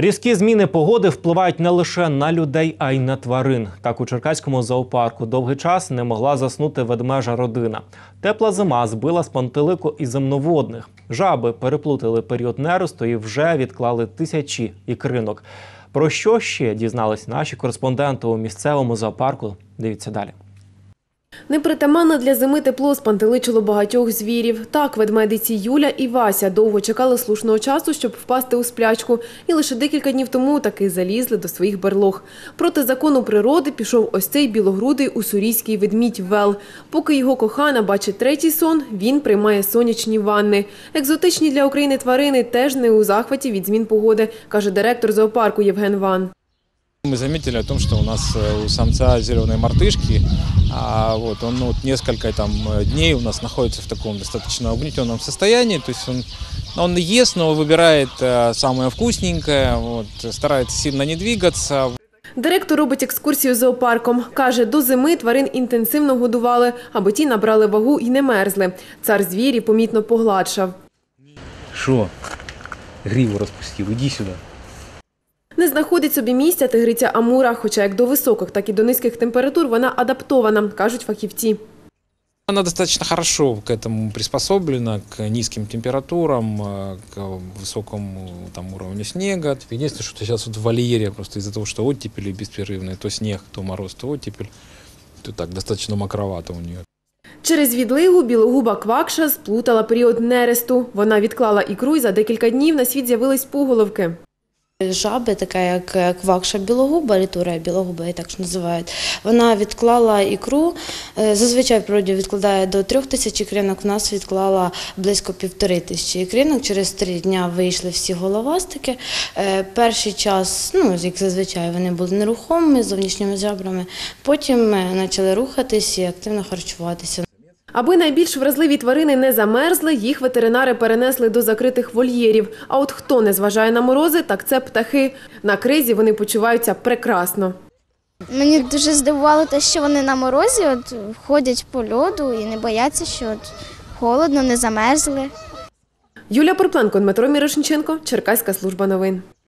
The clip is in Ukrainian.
Різкі зміни погоди впливають не лише на людей, а й на тварин. Так у Черкаському зоопарку довгий час не могла заснути ведмежа родина. Тепла зима збила з пантелику і земноводних. Жаби переплутали період неросту і вже відклали тисячі ікринок. Про що ще дізнались наші кореспонденти у місцевому зоопарку? Дивіться далі. Непритаманне для зими тепло спантеличило багатьох звірів. Так, ведмедиці Юля і Вася довго чекали слушного часу, щоб впасти у сплячку. І лише декілька днів тому таки залізли до своїх берлог. Проти закону природи пішов ось цей білогрудий уссурійський ведмідь Вел. Поки його кохана бачить третій сон, він приймає сонячні ванни. Екзотичні для України тварини теж не у захваті від змін погоди, каже директор зоопарку Євген Ван. Мы заметили о том, что у нас э, у самца зеленой мартышки, а вот он ну, вот несколько там э, дней у нас находится в таком достаточно угнетенном состоянии, то есть он, он ест, но выбирает э, самое вкусненькое, вот, старается сильно не двигаться, Директор робить екскурсію зоопарком. Каже, до зими тварин інтенсивно годували, аби ті набрали вагу і не мерзли. Цар звірів помітно погладшав. Що? Гріву розпустив, іди сюди. Не знаходить собі місця тигриця Амура, хоча як до високих, так і до низьких температур вона адаптована, кажуть фахівці. Она достаточно хорошо к этому приспособлена, к низким температурам, э, к высокому там, уровню снега. Единственное, что сейчас вот в вольере, просто из-за того, что оттепели беспрерывные, то снег, то мороз, то оттепель, то так достаточно мокровато у нее. Через відлигу білогуба квакша сплутала період нересту. Вона відклала ікру і за декілька днів на світ з'явились пуголовки. Жаби, така як квакша білогуба, літурія білогуба, її так називають, вона відклала ікру. Е, Зазвичай природі відкладає до трьох тисяч ікринок, в нас відклала близько півтори тисячі ікринок. Через три дня вийшли всі головастики. Е, Перший час, ну, як зазвичай, вони були нерухомими, зовнішніми жабрами. Потім е, почали рухатись і активно харчуватися. Аби найбільш вразливі тварини не замерзли, їх ветеринари перенесли до закритих вольєрів. А от хто не зважає на морози, так це птахи. На кризі вони почуваються прекрасно. Мені дуже здивувало те, що вони на морозі от, ходять по льоду і не бояться, що от, холодно, не замерзли. Юлія Порпленко, Дмитро Мірошниченко, Черкаська служба новин.